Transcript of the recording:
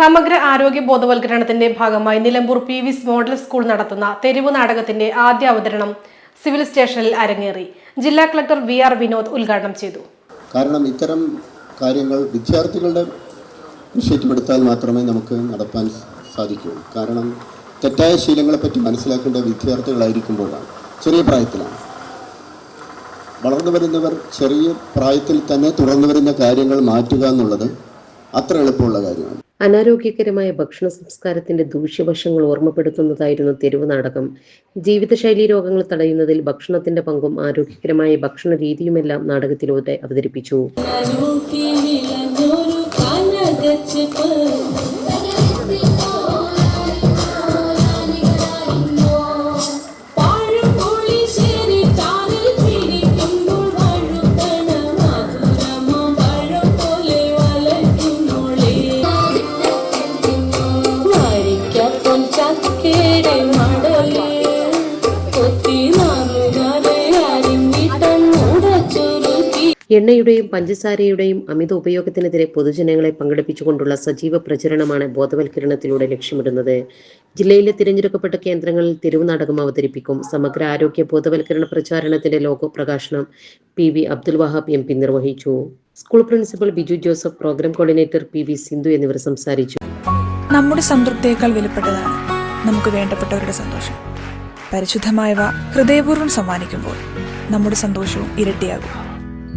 സമഗ്ര ആരോഗ്യ ബോധവൽക്കരണത്തിന്റെ ഭാഗമായി Nilambur P V's model school നടത്തുന്ന തെരുവ് നാടകത്തിന്റെ ആദ്യ അവതരണം സിവിൽ സ്റ്റേഷനിൽ അരങ്ങേറി. ജില്ലാ കളക്ടർ വി ആർ വിനോദ് ഉദ്ഘാടനം ചെയ്തു. കാരണം ഇത്തരം കാര്യങ്ങൾ വിദ്യാർത്ഥികളുടെ വിഷയത്തിലെടുത്താൽ മാത്രമേ നമുക്ക് നടത്താൻ സാധിക്കൂ കാരണം തെറ്റായ ശീലങ്ങളെപ്പറ്റി മനസ്സിലാക്കേണ്ട വിദ്യാർത്ഥികളായിരിക്കുമ്പോഴാണ്. ചെറിയ പ്രായത്തിലാണ്. വളർന്നു വരുന്നവർ ചെറിയ പ്രായത്തിൽ തന്നെ തുടർന്നു വരുന്ന കാര്യങ്ങൾ മാറ്റുക എന്നുള്ളത് അത്ര എളുപ്പമുള്ള കാര്യമാണ്. അനാരോഗ്യകരമായ ഭക്ഷണ സംസ്കാരത്തിന്റെ ദൂഷ്യവശങ്ങൾ ഓർമ്മപ്പെടുത്തുന്നതായിരുന്നു തെരുവ് നാടകം. ജീവിതശൈലീ രോഗങ്ങൾ തടയുന്നതിൽ ഭക്ഷണത്തിന്റെ പങ്കും ആരോഗ്യകരമായ ഭക്ഷണ രീതിയുമെല്ലാം നാടകത്തിലൂടെ അവതരിപ്പിച്ചു. എണ്ണയുടെയും പഞ്ചസാരയുടെയും അമിത ഉപയോഗത്തിനെതിരെ പൊതുജനങ്ങളെ പങ്കെടുപ്പിച്ചുകൊണ്ടുള്ള സജീവ പ്രചരണമാണ് ബോധവൽക്കരണത്തിലൂടെ ലക്ഷ്യമിടുന്നത്. ജില്ലയിലെ തിരഞ്ഞെടുക്കപ്പെട്ട കേന്ദ്രങ്ങളിൽ തെരുവുനാടകം അവതരിപ്പിക്കും. സമഗ്ര ആരോഗ്യ ബോധവൽക്കരണ പ്രചാരണത്തിന്റെ ലോഗോ പ്രകാശനം P V Abdul Wahab M P നിർവഹിച്ചു. School principal Biju Joseph programme coordinator P V Sindhu എന്നിവർ സംസാരിച്ചു. നമ്മുടെ സംതൃപ്തിയേക്കാൾ വിലപ്പെട്ടതാണ് നമുക്ക് വേണ്ടപ്പെട്ടവരുടെ സന്തോഷം. പരിശുദ്ധമായവ ഹൃദയപൂർവം സമ്മാനിക്കുമ്പോൾ നമ്മുടെ സന്തോഷവും ഇരട്ടിയാകും.